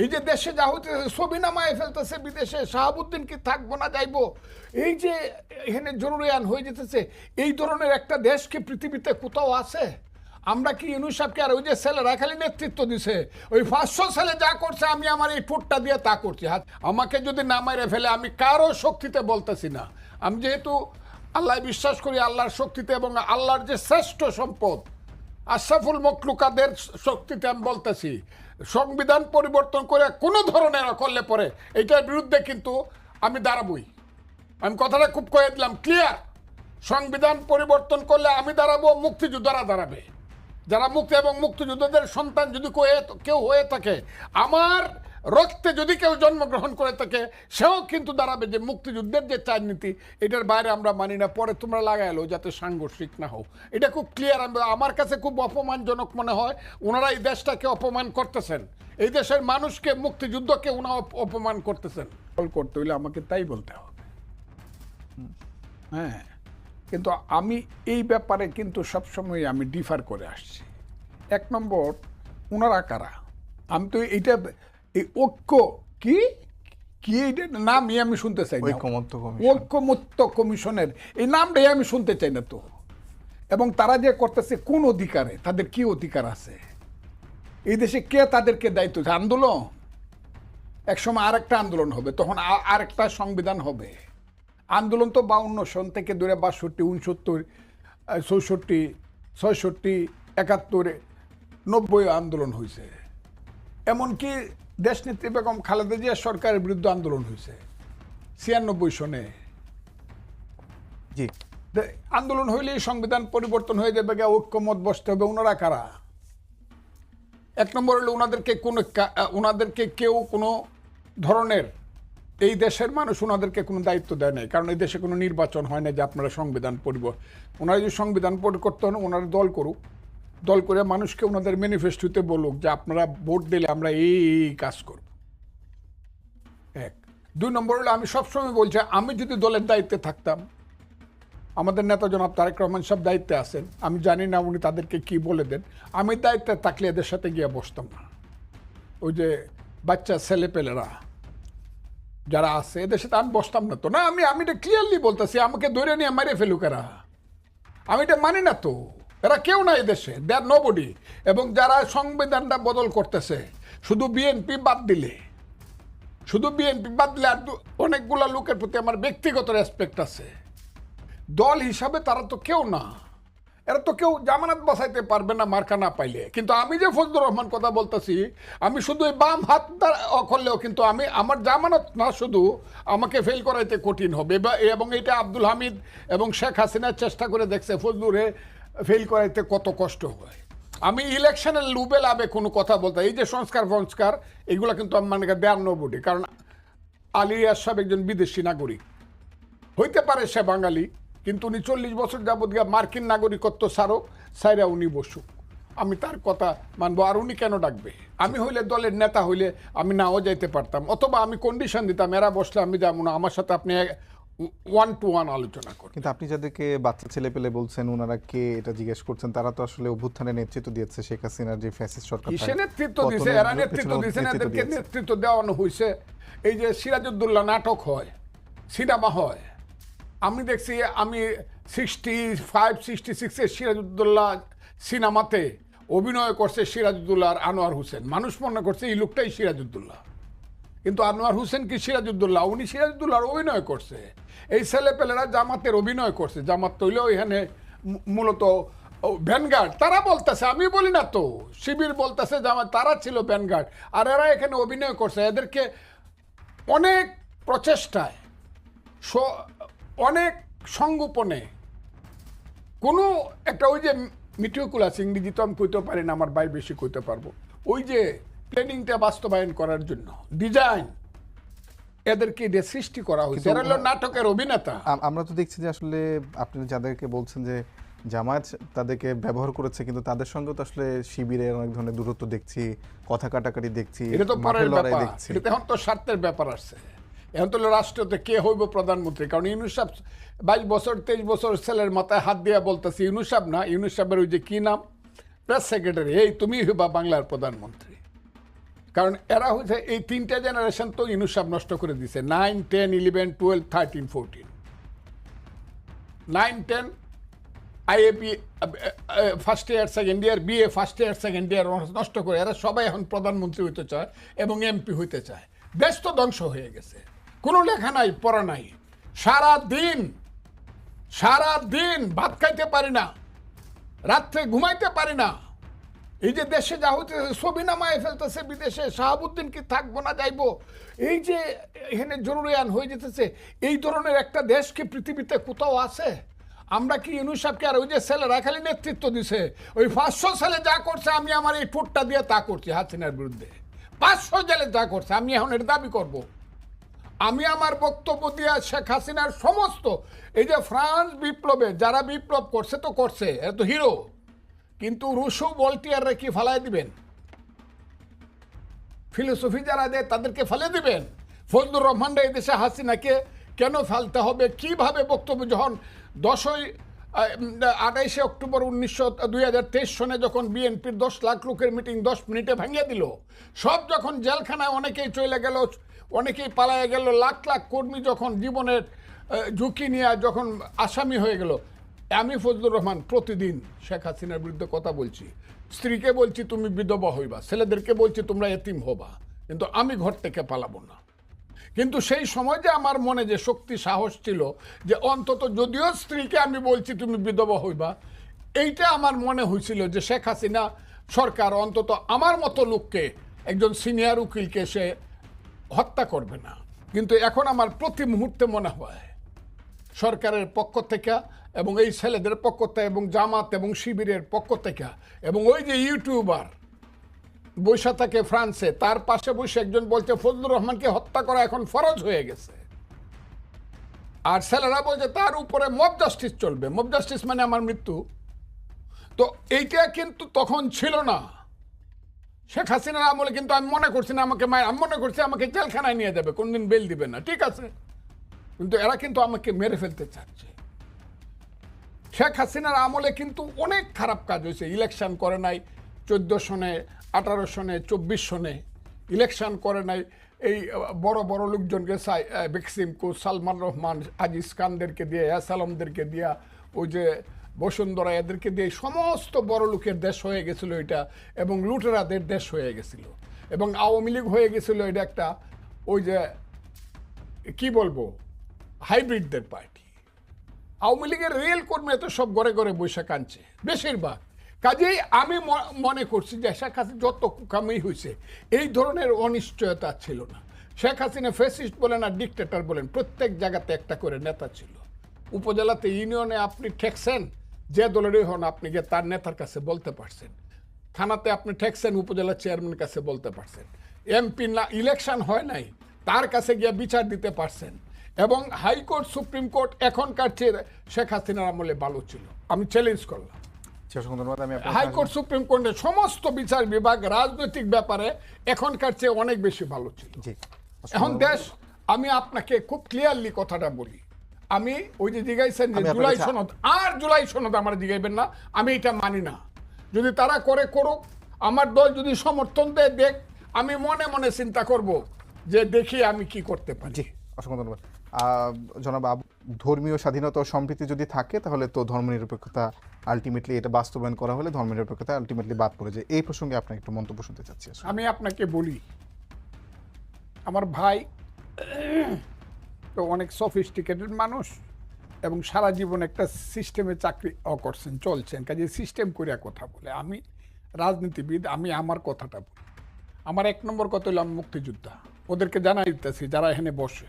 এই যে দেশে যা হইতেছে ছবি নামায় ফেলতেছে বিদেশে, শাহাবুদ্দিন কি থাকব না যাইবো? এই যে এখানে জরুরি আন হয়ে যেতেছে, এই ধরনের একটা দেশ কি পৃথিবীতে কোথাও আছে? আমরা কি ইউনুস সাহেবকে আর ওই যে ছেলেরা খালি নেতৃত্ব দিছে? ওই পাঁচশো ছেলে যা করছে, আমি আমার এই ঠোঁটটা দিয়ে তা করছি। হাত, আমাকে যদি না মেরে ফেলে, আমি কারও শক্তিতে বলতেছি না। আমি যেহেতু আল্লাহ বিশ্বাস করি আল্লাহর শক্তিতে এবং আল্লাহর যে শ্রেষ্ঠ সম্পদ, আশরাফুল মকলুকাদের শক্তিতে আমি বলতেছি। সংবিধান পরিবর্তন করে কোনো ধরনের করলে পরে এটার বিরুদ্ধে কিন্তু আমি দাঁড়াবই। আমি কথাটা খুব কয়ে দিলাম ক্লিয়ার সংবিধান পরিবর্তন করলে আমি দাঁড়াবো, মুক্তিযোদ্ধারা দাঁড়াবে। যারা মুক্তি এবং মুক্তিযোদ্ধাদের সন্তান যদি কেউ হয়ে থাকে, আমার রক্তে যদি কেউ জন্মগ্রহণ করে থাকে, সেও কিন্তু দাঁড়াবে যে মুক্তিযুদ্ধের যে চার নীতি এটার বাইরে আমরা মানি না। পরে তোমরা লাগাইলো যাতে সাংঘর্ষিক না হোক। এটা খুব ক্লিয়ার আমি আমার কাছে খুব অপমানজনক মনে হয়, ওনারা এই দেশটাকে অপমান করতেছেন। এই দেশের মানুষকে, মুক্তিযুদ্ধকে ওনারা অপমান করতেছেন। কল করতে হইলে আমাকে তাই বলতে হবে। হ্যাঁ কিন্তু আমি এই ব্যাপারে কিন্তু সবসময় আমি ডিফার করে আসছি। এক নম্বর ওনারা কারা? আমি তো এইটা এই ঐক্য কি? কি এইটা? নামই আমি শুনতে চাই না। ঐকমত্য ঐক্যমত্য কমিশনের। এই নামটাই আমি শুনতে চাই না তো। এবং তারা যে করতেছে কোন অধিকারে? তাদের কি অধিকার আছে? এই দেশে কে তাদেরকে দায়িত্ব? আন্দোলন? একসময় আরেকটা আন্দোলন হবে তখন আরেকটা সংবিধান হবে। আন্দোলন তো বাউন্ন সন থেকে ধরে বাষট্টি উনসত্তর চৌষট্টি ছয়ষট্টি একাত্তরে নব্বই আন্দোলন হয়েছে এমনকি দেশনেত্রী বেগম খালেদা জিয়া সরকারের বিরুদ্ধে আন্দোলন হয়েছে। ছিয়ানব্বই সনে। জি। আন্দোলন হইলেই সংবিধান পরিবর্তন হয়ে যাবে গা ঐক্যমত বসতে হবে ওনারা কারা? এক নম্বর হলো ওনাদেরকে কোনো ওনাদেরকে কেউ কোনো ধরনের এই দেশের মানুষ ওনাদেরকে কোনো দায়িত্ব দেয় নাই কারণ এই দেশে কোনো নির্বাচন হয় না যে আপনারা সংবিধান পরিব ওনারা যদি সংবিধান করতে হন ওনারা দল করুক। দল করে মানুষকে ওনাদের ম্যানিফেস্টোতে বলুক যে আপনারা ভোট দিলে আমরা এই কাজ করব। এক। দুই নম্বর হলো আমি সবসময় বলছি, আমি যদি দলের দায়িত্বে থাকতাম, আমাদের নেতা জনাব তারেক রহমান সব দায়িত্বে আছেন, আমি জানি না উনি তাদেরকে কি বলে দেন, আমি দায়িত্বে থাকলে এদের সাথে গিয়ে বসতাম না। ওই যে বাচ্চা ছেলেপেলেরা যারা আছে, এদের সাথে আমি বসতাম না তো। না, আমি আমি এটা ক্লিয়ারলি বলতেছি, আমাকে ধরে নিয়ে মারে ফেলুক এরা। আমি এটা মানি না তো। এরা কেউ না এই দেশে দেয়ার নোবডি এবং যারা সংবিধানটা বদল করতেছে, শুধু বিএনপি বাদ দিলে। শুধু বিএনপি বাদ দিলে আর দু- অনেকগুলা লোকের প্রতি আমার ব্যক্তিগত রেসপেক্ট আছে। দল হিসাবে তারা তো কেউ না। এরা তো কেউ জামানত বসাইতে পারবে না, মার্কা না পাইলে। কিন্তু আমি যে ফজলুর রহমান কথা বলতেছি, আমি শুধু এই বাম হাত করলেও কিন্তু আমি আমার জামানত না, শুধু আমাকে ফেল করাইতে কঠিন হবে। এবং এটা আব্দুল হামিদ এবং শেখ হাসিনা চেষ্টা করে দেখছে ফজলুরে। ফেল করাইতে কত কষ্ট হয়। আমি ইলেকশনের লুবে লাভে কোনো কথা বলতে এই যে সংস্কার ফংস্কার, এগুলো কিন্তু আমি মানে দেয়ার নবডি কারণ আলী আশাব একজন বিদেশি নাগরিক। হইতে পারে সে বাঙালি, কিন্তু উনি চল্লিশ বছর যাবৎ গিয়া মার্কিন নাগরিকত্ব ছাড়ুক সাইরা উনি বসুক। আমি তার কথা মানবো, আর উনি কেন ডাকবে? আমি হইলে দলের নেতা হইলে আমি নাও যাইতে পারতাম, অথবা আমি কন্ডিশন দিতাম, এরা বসলে আমি যাব না, আমার সাথে আপনি ওয়ান টু ওয়ান আলোচনা করুন কিন্তু আপনি যাদেরকে বাচ্চা ছেলে পেলে বলছেন ওনারা কে এটা জিজ্ঞেস করছেন তারা তো আসলে অভ্যুত্থানের নেতৃত্ব দিয়েছে শেখ হাসিনার যে ফ্যাসিস্ট সরকার তার নেতৃত্ব দিছে এরা নেতৃত্ব না? এদেরকে নেতৃত্ব দেওয়ানো হয়েছে। এই যে সিরাজউদ্দৌলা নাটক হয় সিনেমা হয় আমি দেখছি আমি সিক্সটি ফাইভ সিক্সটি সিক্সের সিরাজউদ্দৌলা সিনেমাতে অভিনয় করছে সিরাজউদ্দৌলা আর আনোয়ার হোসেন। মানুষ মনে করছে এই লোকটাই সিরাজউদ্দৌলা। কিন্তু আনোয়ার হোসেন কি সিরাজউদ্দৌলা? উনি সিরাজউদ্দৌলার অভিনয় করছে। এই ছেলেপেলেরা জামাতের অভিনয় করছে। জামাত তৈলেও এখানে মূলত ভ্যানগার্ড। তারা বলতেছে, আমি বলি না তো। শিবির বলতেছে জামাত তারা ছিল ভ্যানগার্ড। আর এরা এখানে অভিনয় করছে। এদেরকে অনেক প্রচেষ্টায় অনেক সংগোপনে, কোনো একটা ওই যে মিটিওকুলাস ইংরেজি তো আমি কইতে পারি না, আমার ভাই বেশি কইতে পারব। ওই যে প্ল্যানিংটা বাস্তবায়ন করার জন্য ডিজাইন এদেরকে দিয়ে সৃষ্টি করা হয়েছে। এরা হলো নাটকের অভিনেতা। আমরা তো দেখছি যে আসলে আপনি যাদেরকে বলছেন যে জামায়াত তাদেরকে ব্যবহার করেছে কিন্তু তাদের সঙ্গে তো আসলে শিবিরের অনেক ধরনের দূরত্ব দেখছি কথা কাটাকাটি দেখছি এটা তো পরের ব্যাপার। এটা এখন তো স্বার্থের ব্যাপার আসছে। এখন তো রাষ্ট্রতে কে হইব প্রধানমন্ত্রী? কারণ ইউনুস সাহেব বাইশ বছর তেইশ বছর ছেলের মাথায় হাত দিয়া বলতেছে ইউনুস সাহেব না ইউনুস সাহেবের ওই যে কি নাম? প্রেস সেক্রেটারি এই তুমি হইবা বাংলার প্রধানমন্ত্রী। কারণ এরা হচ্ছে এই তিনটা জেনারেশন তো ইনুসাব নষ্ট করে দিছে। Nine ten eleven twelve thirteen fourteen nine ten IAP first year second year BA first year second year নষ্ট করে। এরা সবাই এখন প্রধানমন্ত্রী হইতে চায় এবং এমপি হইতে চায়। দেশ তো ধ্বংস হয়ে গেছে। কোনো লেখা নাই, পড়া নাই। সারা দিন সারা দিন ভাত খাইতে পারি না। রাত্রে ঘুমাইতে পারি না। এই যে দেশে যা হইতেছে ছবি নামায় ফেলতেছে, বিদেশে শাহাবুদ্দিন কি থাকব না যাইবো? এই যে এখানে জরুরিয়ান হয়ে যেতেছে, এই ধরনের একটা দেশ কি পৃথিবীতে কোথাও আছে? আমরা কি ইনু সাহেবকে আর ওই যে ছেলেরা খালি নেতৃত্ব দিছে, ওই পাঁচশো ছেলে যা করছে, আমি আমার এই ঠোঁটটা দিয়ে তা করছি হাসিনার বিরুদ্ধে। পাঁচশো জেলে যা করছে, আমি এখন এর দাবি করব। আমি আমার বক্তব্য দিয়ে শেখ হাসিনার সমস্ত, এই যে ফ্রান্স বিপ্লবে, যারা বিপ্লব করছে তো করছে, এরা তো হিরো। কিন্তু রুশো বলটিয়াররা কি ফালাই দিবেন? ফিলোসফি যারা দেয়, তাদেরকে ফেলে দিবেন? ফজলুর রহমানরা এই দেশে হাসিনাকে কেন ফেলতে হবে? কীভাবে বক্তব্য যখন দশই আঠাইশে অক্টোবর উনিশশো, দুই সনে যখন বিএনপির দশ লাখ লোকের মিটিং দশ মিনিটে ভেঙে দিল, সব যখন জেলখানায় অনেকেই চলে গেল, অনেকেই পালায় গেল, লাখ লাখ কর্মী যখন জীবনের ঝুঁকি নিয়ে যখন আসামি হয়ে গেল আমি ফজলুর রহমান প্রতিদিন শেখ হাসিনার বিরুদ্ধে কথা বলছি। স্ত্রীকে বলছি, তুমি বিধবা হইবা। ছেলেদেরকে বলছি, তোমরা এতিম হবা। কিন্তু আমি ঘর থেকে পালাবো না। কিন্তু সেই সময় যে আমার মনে যে শক্তি, সাহস ছিল যে অন্তত যদিও স্ত্রীকে আমি বলছি, তুমি বিধবা হইবা, এইটা আমার মনে হয়েছিল যে শেখ হাসিনা সরকার অন্তত আমার মতো লোককে, একজন সিনিয়র উকিলকে সে হত্যা করবে না। কিন্তু এখন আমার প্রতি মুহূর্তে মনে হয়, সরকারের পক্ষ থেকে এবং এই ছেলেদের পক্ষ থেকে এবং জামাত এবং শিবিরের পক্ষ থেকে এবং ওই যে ইউটিউবার বৈশা থাকে ফ্রান্সে, তার পাশে বসে একজন বলছে, ফজলুর রহমানকে হত্যা করা এখন ফরজ হয়ে গেছে। আর ছেলেরা বলছে, তার উপরে মব জাস্টিস চলবে। মব জাস্টিস মানে আমার মৃত্যু। তো এইটা কিন্তু তখন ছিল না। শেখ হাসিনার আমলে কিন্তু আমি মনে করছি না, আমাকে মায়ের আমি মনে করছি আমাকে জেলখানায় নিয়ে যাবে, কোনদিন বেল দিবে না। ঠিক আছে। কিন্তু এরা কিন্তু আমাকে মেরে ফেলতে চাচ্ছে। শেখ হাসিনার আমলে কিন্তু অনেক খারাপ কাজ হয়েছে। ইলেকশন করে নাই চোদ্দ সনে আঠারো সনে চব্বিশ সনে ইলেকশন করে নাই। এই বড় বড় লোকজনকে সাই- আহ, বেক্সিম কো সালমান রহমান আজিজ খানদেরকে দিয়ে এসালামদেরকে দিয়া ওই যে বসুন্ধরা এদেরকে দিয়ে সমস্ত বড় লোকের দেশ হয়ে গেছিল এটা এবং লুটেরাদের দেশ হয়ে গেছিল। এবং আওয়ামী লীগ হয়ে গেছিল এটা একটা ওই যে কি বলব হাইব্রিডদের পার্টি আওয়ামী লীগের রেল কর্মী তো সব ঘরে ঘরে বৈশাখ আনছে। বেশিরভাগ। কাজেই আমি মনে করছি যে শেখ হাসিনা যত কুকামি হয়েছে এই ধরনের অনিশ্চয়তা ছিল না। শেখ হাসিনা ফেসিস্ট বলেন আর ডিকটেটর বলেন, প্রত্যেক জায়গাতে একটা করে নেতা ছিল। উপজেলাতে ইউনিয়নে আপনি ঠেকছেন, যে দলেরই হন আপনি গিয়ে তার নেতার কাছে বলতে পারছেন। থানাতে আপনি ঠেকছেন, উপজেলা চেয়ারম্যানের কাছে বলতে পারছেন। এমপি না ইলেকশন হয় নাই, তার কাছে গিয়ে বিচার দিতে পারছেন। এবং হাইকোর্ট সুপ্রিম কোর্ট এখনকার চেয়ে শেখ হাসিনার আমলে ভালো ছিল। আমি চ্যালেঞ্জ করলাম। আপনার হাইকোর্ট সুপ্রিম কোর্টের সমস্ত বিচার বিভাগ রাজনৈতিক ব্যাপারে এখনকার চেয়ে অনেক বেশি ভালো ছিল। এখন দেশ আমি আপনাকে খুব ক্লিয়ারলি কথাটা বলি। আমি ওই যে জিগাইছেন যে জুলাই সনদ আর জুলাই সনদ আমার জিগাইবেন না আমি এটা মানি না। যদি তারা করে করুক আমার দল যদি সমর্থন দেয় দেখ আমি মনে মনে চিন্তা করব যে দেখি আমি কি করতে পারি। অসংখ্য ধন্যবাদ। জনাব ধর্মীয় স্বাধীনতা ও সম্প্রীতি যদি থাকে, তাহলে তো ধর্মনিরপেক্ষতা আলটিমেটলি এটা বাস্তবায়ন করা হলে ধর্মনিরপেক্ষতা আলটিমেটলি বাদ পড়ে যায়। এই প্রসঙ্গে আপনার একটু মন্তব্য শুনতে চাচ্ছি আমি আপনাকে বলি, আমার ভাই তো অনেক সফিস্টিকেটেড মানুষ এবং সারা জীবন একটা সিস্টেমে চাকরি করছেন, চলছেন। কাজে সিস্টেম করিয়া কথা বলে। আমি রাজনীতিবিদ, আমি আমার কথাটা বলি। আমার এক নম্বর কথা হলো আমি মুক্তিযোদ্ধা। ওদেরকে জানাই দিতেছি যারা এখানে বসে।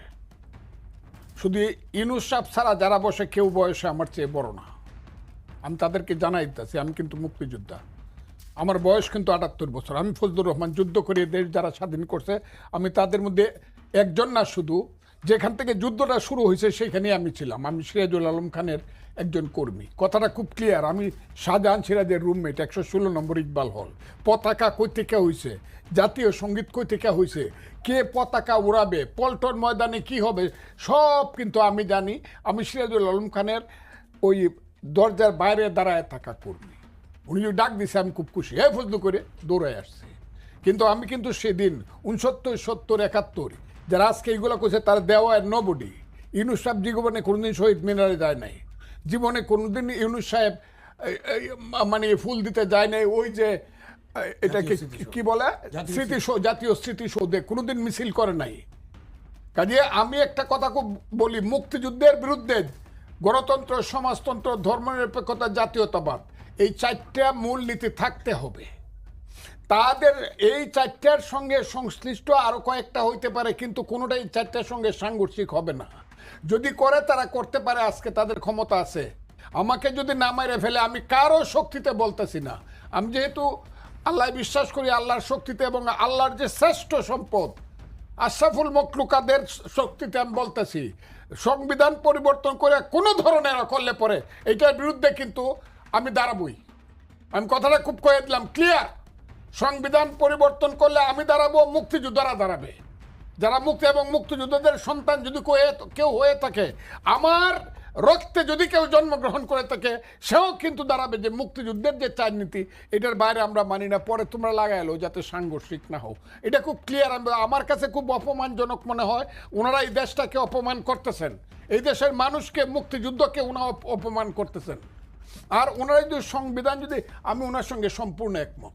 শুধু ইনুস সাহেব ছাড়া যারা বসে কেউ বয়সে আমার চেয়ে বড় না। আমি তাদেরকে জানাই দিতেছি, আমি কিন্তু মুক্তিযোদ্ধা। আমার বয়স কিন্তু আটাত্তর বছর। আমি ফজলুর রহমান যুদ্ধ করে দেশ যারা স্বাধীন করছে, আমি তাদের মধ্যে একজন না শুধু। যেখান থেকে যুদ্ধটা শুরু হয়েছে, সেখানে আমি ছিলাম। আমি সিরাজুল আলম খানের একজন কর্মী। কথাটা খুব ক্লিয়ার আমি শাহজাহান সিরাজের রুমমেট একশো ষোলো নম্বর ইকবাল হল। পতাকা কই থেকে হয়েছে জাতীয় সংগীত কই থেকে হয়েছে কে পতাকা উড়াবে? পল্টন ময়দানে কি হবে? সব কিন্তু আমি জানি। আমি সিরাজুল আলম খানের ওই দরজার বাইরে দাঁড়ায় থাকা কর্মী উনি ডাক দিছে, আমি খুব খুশি। হ্যাঁ ফজলু করে দৌড়ায় আসছে। কিন্তু আমি কিন্তু সেদিন উনসত্তর, সত্তর, একাত্তর, যারা আজকে এইগুলো করছে তার দেওয়া নবডি। ইউনুস সাহেব জীবনে কোনোদিন শহীদ মিনারে যায় নাই। জীবনে কোনোদিন ইউনুস সাহেব মানে ফুল দিতে যায় নাই। ওই যে এটাকে কি- বলে? স্মৃতিসৌধ জাতীয় স্মৃতিসৌধে কোনোদিন মিছিল করে নাই। কাজে আমি একটা কথা খুব বলি মুক্তিযুদ্ধের বিরুদ্ধে গণতন্ত্র সমাজতন্ত্র ধর্মনিরপেক্ষতা জাতীয়তাবাদ এই চারটা মূলনীতি থাকতে হবে। তাদের এই চারটার সঙ্গে সংশ্লিষ্ট আরও কয়েকটা হইতে পারে কিন্তু কোনোটাই এই চারটার সঙ্গে সাংঘর্ষিক হবে না। যদি করে তারা করতে পারে আজকে তাদের ক্ষমতা আছে। আমাকে যদি না মেরে ফেলে আমি কারও শক্তিতে বলতেছি না। আমি যেহেতু আল্লাহ বিশ্বাস করি আল্লাহর শক্তিতে এবং আল্লাহর যে শ্রেষ্ঠ সম্পদ, আশরাফুল মকলুকাদের শক্তিতে আমি বলতেছি, সংবিধান পরিবর্তন করে কোনো ধরনের করলে পরে এটার বিরুদ্ধে কিন্তু আমি দাঁড়াবই। আমি কথাটা খুব কয়ে দিলাম ক্লিয়ার সংবিধান পরিবর্তন করলে আমি দাঁড়াবো, মুক্তিযোদ্ধারা দাঁড়াবে। যারা মুক্তি এবং মুক্তিযোদ্ধাদের সন্তান যদি কেউ হয়ে থাকে, আমার রক্তে যদি কেউ জন্মগ্রহণ করে থাকে, সেও কিন্তু দাঁড়াবে যে মুক্তিযুদ্ধের যে চার নীতি এটার বাইরে আমরা মানি না। পরে তোমরা লাগাইলো যাতে সাংঘর্ষিক না হোক। এটা খুব ক্লিয়ার আমার কাছে খুব অপমানজনক মনে হয়, ওনারা এই দেশটাকে অপমান করতেছেন। এই দেশের মানুষকে, মুক্তিযুদ্ধকে ওনারা অপমান করতেছেন। আর ওনারা যদি সংবিধান যদি, আমি ওনার সঙ্গে সম্পূর্ণ একমত।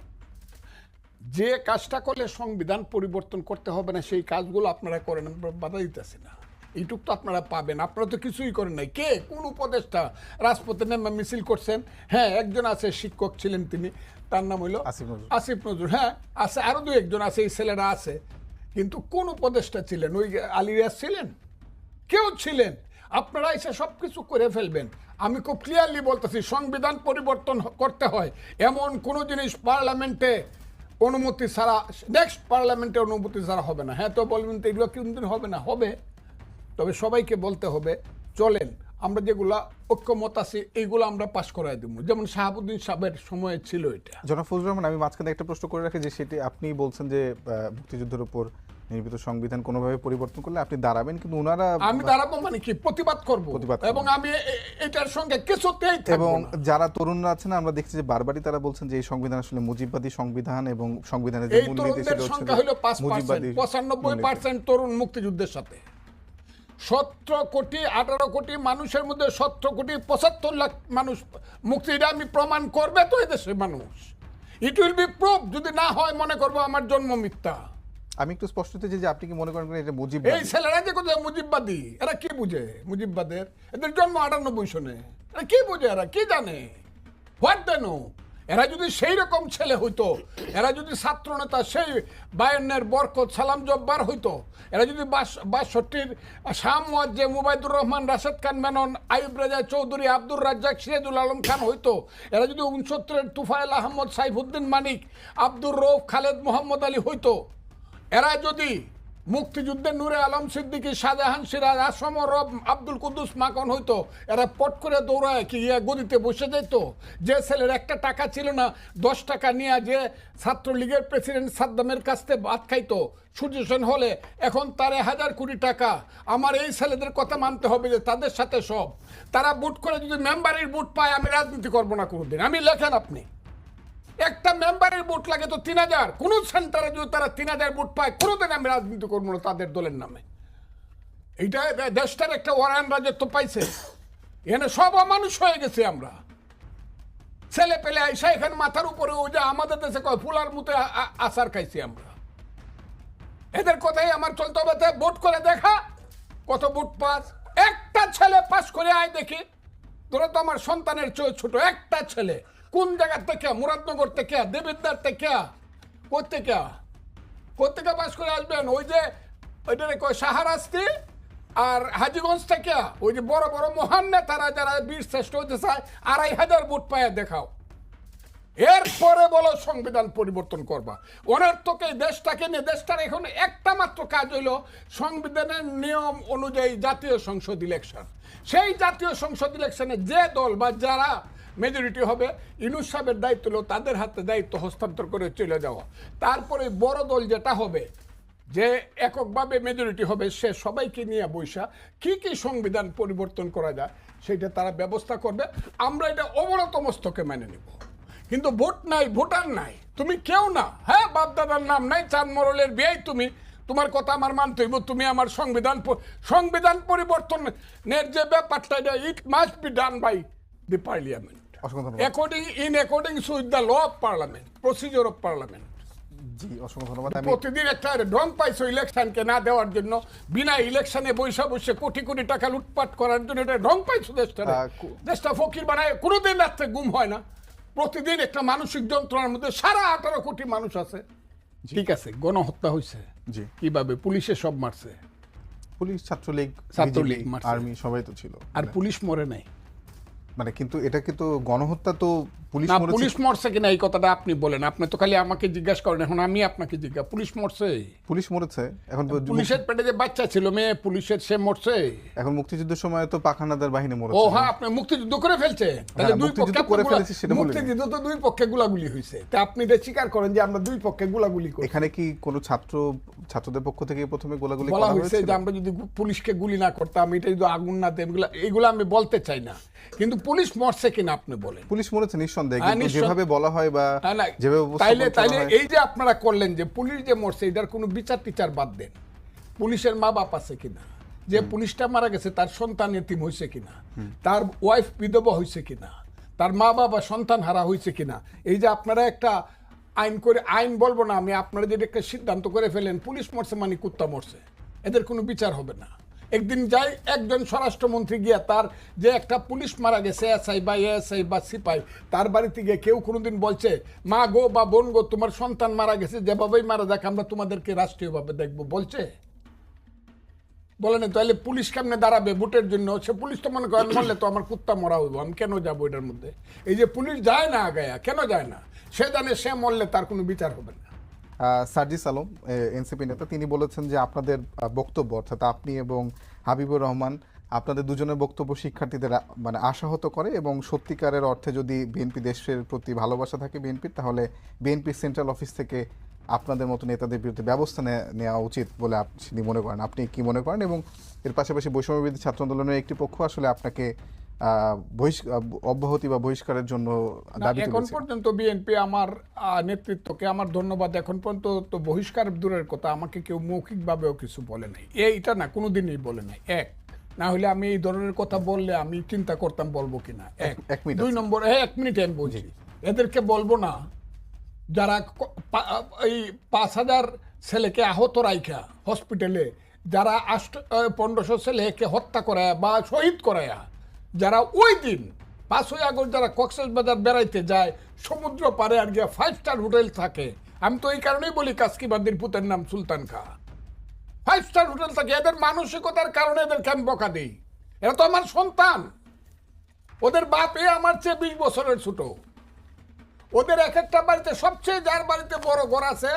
যে কাজটা করলে সংবিধান পরিবর্তন করতে হবে না, সেই কাজগুলো আপনারা করেন বাধা দিতেছি না। এইটুক তো আপনারা পাবেন। আপনারা তো কিছুই করেন নাই। কে? কোন উপদেষ্টা? রাজপথে নেমে মিছিল করছেন। হ্যাঁ একজন আছে শিক্ষক ছিলেন তিনি। তার নাম হইল আসিফ নজরুল। আসিফ নজরুল। হ্যাঁ আছে আরও দু একজন আছে এই ছেলেরা আছে। কিন্তু কোন উপদেষ্টা ছিলেন? ওই আলিরাজ ছিলেন? কেউ ছিলেন। আপনারা এসে সব কিছু করে ফেলবেন। আমি খুব ক্লিয়ারলি বলতেছি সংবিধান পরিবর্তন করতে হয়। এমন কোনো জিনিস পার্লামেন্টে অনুমতি ছাড়া নেক্সট পার্লামেন্টে অনুমতি ছাড়া হবে না। হ্যাঁ তো বলবেন তো এগুলো কোনদিন হবে না? হবে। তবে সবাইকে বলতে হবে চলেন আমরা যেগুলা ঐক্যমত আছে এইগুলো আমরা পাশ করাই দেবো। যেমন শাহাবুদ্দিন সাহেবের সময়ে ছিল এটা। জনাব ফজলুর রহমান আমি মাঝখানে একটা প্রশ্ন করে রাখি যে সেটি আপনি বলছেন যে মুক্তিযুদ্ধের উপর নির্মিত সংবিধান কোনোভাবে পরিবর্তন করলে আপনি দাঁড়াবেন কিন্তু ওনারা আমি দাঁড়াবো মানে কি? প্রতিবাদ করব। প্রতিবাদ এবং আমি এটার সঙ্গে কিছুতেই এবং যারা তরুণরা আছেন আমরা দেখছি যে বারবারই তারা বলছেন যে এই সংবিধান আসলে মুজিববাদী সংবিধান এবং সংবিধানের যে মূলনীতি সেটা হচ্ছে মুজিববাদী পঁচানব্বই মূলনীতি। পার্সেন্ট তরুণ মুক্তিযুদ্ধের সাথে। সতেরো কোটি আঠারো কোটি মানুষের মধ্যে সতেরো কোটি পঁচাত্তর লাখ মানুষ মুক্তি এটা আমি প্রমাণ করবে তো এদেশের মানুষ। ইট উইল বি প্রুফ যদি না হয় মনে করব আমার জন্ম মিথ্যা। আমি একটু স্পষ্ট হতে চাই যে আপনি কি মনে করেন এটা মুজিব এই ছেলেরা যে কোথায় মুজিববাদী? এরা কি বুঝে মুজিববাদের? এদের জন্ম আটানব্বই সনে। এরা কি বুঝে এরা? কি জানে? হোয়াট দেন এরা যদি সেই রকম ছেলে হইতো, এরা যদি ছাত্র নেতা সেই বায়ান্নের বরকত, সালাম জব্বার হইতো, এরা যদি বাষট্টির শাহ যে মুবাইদুর রহমান, রাশেদ খান মেনন আইব রাজা চৌধুরী, আব্দুর রাজ্জাক, সিরাজুল আলম খান হইতো, এরা যদি উনসত্তরের তুফাইল আহমদ সাইফুদ্দিন মানিক, আব্দুর রৌফ খালেদ মোহাম্মদ আলী হইতো, এরা যদি মুক্তিযুদ্ধের নূরে আলম সিদ্দিকী, শাহজাহান সিরাজ, আসম রব, আব্দুল কুদ্দুস মাখন হইতো। এরা পট করে দৌড়ায় কি ইয়া গদিতে বসে যেত যে ছেলের একটা টাকা ছিল না, দশ টাকা নিয়ে যে ছাত্রলীগের প্রেসিডেন্ট সাদ্দামের কাছ থেকে ভাত খাইতো। সূর্য হলে, এখন তারে হাজার কোটি টাকা। আমার এই ছেলেদের কথা মানতে হবে যে তাদের সাথে সব। তারা বুট করে যদি মেম্বারের বুট পায়, আমি রাজনীতি করব না কোনোদিন। আমি লেখেন আপনি। একটা মেম্বারের ভোট লাগে তো তিন হাজার। কোন সেন্টারে যদি তারা তিন হাজার ভোট পায়, কোনোদিন আমি রাজনীতি করব না তাদের দলের নামে। এইটা দেশটার একটা ওরান রাজত্ব পাইছে। এখানে সব মানুষ হয়ে গেছে আমরা। ছেলে পেলে আইসা এখানে মাথার উপরে ওই যে আমাদের দেশে কয়, ফুলার মতো আ- আ- আচার খাইছি আমরা। এদের কথাই আমার চলতে হবে। ভোট করে দেখা কত ভোট পাস। একটা ছেলে পাস করে আয় দেখি। তোরা তো আমার সন্তানের ছোট, একটা ছেলে। কোন জায়গার থেকে? মুরাদনগর থেকে দেবিদ্দার থেকে? কোথেকে কোথেকে পাস করে আসবেন? ওই যে, ওইটারে কয় সাহারাস্তি আর হাজিগঞ্জ থেকে? ওই যে বড় বড় মহান নেতারা যারা বীর শ্রেষ্ঠ হতে চায়, আড়াই হাজার ভোট পায় দেখাও। এরপরে বলো সংবিধান পরিবর্তন করবা। ওনার তোকে দেশটাকে নিয়ে, দেশটার এখন একটা মাত্র কাজ হইল সংবিধানের নিয়ম অনুযায়ী জাতীয় সংসদ ইলেকশন সেই জাতীয় সংসদ ইলেকশনে যে দল বা যারা মেজরিটি হবে। ইনুস সাহেবের দায়িত্ব হলো তাদের হাতে দায়িত্ব হস্তান্তর করে চলে যাওয়া। তারপরে বড় দল যেটা হবে, যে এককভাবে মেজরিটি হবে, সে সবাইকে নিয়ে বৈশা কি কি সংবিধান পরিবর্তন করা যায়, সেটা তারা ব্যবস্থা করবে। আমরা এটা অবনত মস্তকে মেনে নেব। কিন্তু ভোট নাই, ভোটার নাই, তুমি কেউ না। হ্যাঁ বাপ দাদার নাম নাই চাঁদ মরলের বিয়েই তুমি। তোমার কথা আমার মানতে হইব, তুমি আমার সংবিধান সংবিধান পরিবর্তনের যে ব্যাপারটা, এটা it must be done by the parliament according in according to the law of parliament procedure of parliament ji অসংখ্য ধন্যবাদ। প্রতিদিন একটা ঢং পাইছো ইলেকশনকে না দেওয়ার জন্য। বিনা ইলেকশনে বৈশা বসে কোটি কোটি টাকা লুটপাট করার জন্য এটা ঢং পাইছো দেশটা দেশটা ফকির বানায় কোনোদিন রাত্রে গুম হয় না। প্রতিদিন একটা মানসিক যন্ত্রণার মধ্যে সারা আঠারো কোটি মানুষ আছে। ঠিক আছে গণহত্যা হয়েছে জি। কীভাবে? পুলিশে সব মারছে। পুলিশ ছাত্রলীগ ছাত্রলীগ আর্মি সবাই তো ছিল। আর পুলিশ মরে নাই। মানে কিন্তু এটা কিন্তু গণহত্যা তো পুলিশ না পুলিশ মরছে কিনা এই কথাটা আপনি বলেন। আপনি তো খালি আমাকে জিজ্ঞাসা করেন এখন আমি আপনাকে জিজ্ঞাসা পুলিশ মরছে? পুলিশ মরেছে। এখন পুলিশের পেটে যে বাচ্চা ছিল মেয়ে পুলিশের সে মরছে? এখন মুক্তিযুদ্ধের সময় তো পাখানাদার বাহিনী ও হ্যাঁ আপনি মুক্তিযুদ্ধ করে ফেলছে। তাহলে হ্যাঁ, দুই মুক্তিযুদ্ধ পক্ষে করে ফেলেছি সেটা। মুক্তিযুদ্ধ তো দুই পক্ষে গুলাগুলি হয়েছে। তা আপনি এটা স্বীকার করেন যে আমরা দুই পক্ষে গুলাগুলি করি এখানে কি কোনো ছাত্র ছাত্রদের পক্ষ থেকে প্রথমে গোলাগুলি বলা করা হয়েছে যে আমরা যদি পুলিশকে গুলি না করতাম এটা যদি আগুন না দেয় এগুলা এগুলো আমি বলতে চাই না। কিন্তু পুলিশ মরছে কিনা আপনি বলেন। পুলিশ মরেছে নিঃসন্দেহে হ্যাঁ, কিন্তু যেভাবে বলা হয় বা যেভাবে তাইলে তাইলে এই যে আপনারা করলেন যে পুলিশ যে মরছে এটার কোনো বিচার টিচার বাদ দেন। পুলিশের মা বাপ আছে কিনা? যে পুলিশটা মারা গেছে তার সন্তান এতিম হয়েছে কিনা? তার ওয়াইফ বিধবা হয়েছে কিনা? তার মা বাবা সন্তান হারা হয়েছে কিনা? এই যে আপনারা একটা আইন করে আইন বলব না আমি আপনারা যদি একটা সিদ্ধান্ত করে ফেলেন পুলিশ মরছে মানে কুত্তা মরছে। এদের কোনো বিচার হবে না। একদিন যাই একজন স্বরাষ্ট্রমন্ত্রী গিয়া তার যে একটা পুলিশ মারা গেছে, এসআই বা এএসআই বা সিপাই, তার বাড়িতে গিয়ে কেউ কোনোদিন বলছে, মা গো বা বোন গো, তোমার সন্তান মারা গেছে, যেভাবেই মারা যাক, আমরা তোমাদেরকে রাষ্ট্রীয়ভাবে দেখব। বলছে? বলেন তাহলে পুলিশ কেমনে দাঁড়াবে ভোটের জন্য? সে পুলিশ তো মনে করেন মরলে তো আমার কুত্তা মরা হইব, আমি কেন যাব এটার মধ্যে? এই যে পুলিশ যায় না আগায়া, কেন যায় না? সে জানে সে মরলে তার কোনো বিচার হবে না। সার্জিস আলম এনসিপি নেতা, তিনি বলেছেন যে আপনাদের বক্তব্য, অর্থাৎ আপনি এবং হাবিবুর রহমান আপনাদের দুজনের বক্তব্য শিক্ষার্থীদের মানে আশাহত করে এবং সত্যিকারের অর্থে যদি বিএনপি দেশের প্রতি ভালোবাসা থাকে বিএনপির তাহলে বিএনপি সেন্ট্রাল অফিস থেকে আপনাদের মতো নেতাদের বিরুদ্ধে ব্যবস্থা নেওয়া উচিত বলে আপ- তিনি মনে করেন। আপনি কি মনে করেন? এবং এর পাশাপাশি বৈষম্যবিধি ছাত্র আন্দোলনের একটি পক্ষ আসলে আপনাকে অব্যাহতি বা বহিষ্কারের জন্য দাবি এখন পর্যন্ত বিএনপি আমার নেতৃত্বকে আমার ধন্যবাদ। এখন পর্যন্ত তো বহিষ্কার দূরের কথা আমাকে কেউ মৌখিকভাবেও কিছু বলে নাই। এইটা না কোনোদিনই বলে নাই। এক না হলে আমি এই ধরনের কথা বললে আমি চিন্তা করতাম বলব কিনা? এক এক। মিনিট দুই নম্বর হ্যাঁ এক মিনিট আমি বলছি। এদেরকে বলব না যারা এই পাঁচ হাজার ছেলেকে আহত রাইখা হসপিটালে যারা আষ্ট পনেরোশো ছেলেকে হত্যা করায় বা শহীদ করায় যারা ওই দিন পাঁচই আগস্ট যারা কক্সেস বাজার বেড়াইতে যায় সমুদ্র পারে আর গিয়ে ফাইভ স্টার হোটেল থাকে। আমি তো এই কারণেই বলি কাস্কিবাদির পুতের নাম সুলতান খা। ফাইভ স্টার হোটেল থাকে এদের মানসিকতার কারণে এদেরকে আমি বকা দিই। এরা তো আমার সন্তান। ওদের বাপ এ আমার চেয়ে বিশ বছরের ছোট। ওদের এক একটা বাড়িতে সবচেয়ে যার বাড়িতে বড় ঘর আছে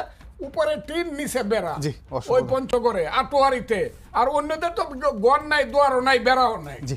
উপরে টিন নিচে বেড়া। ওই পঞ্চগড়ে আটোয়ারিতে। আর অন্যদের তো গড় নাই দোয়ারও নাই বেড়াও নাই। জি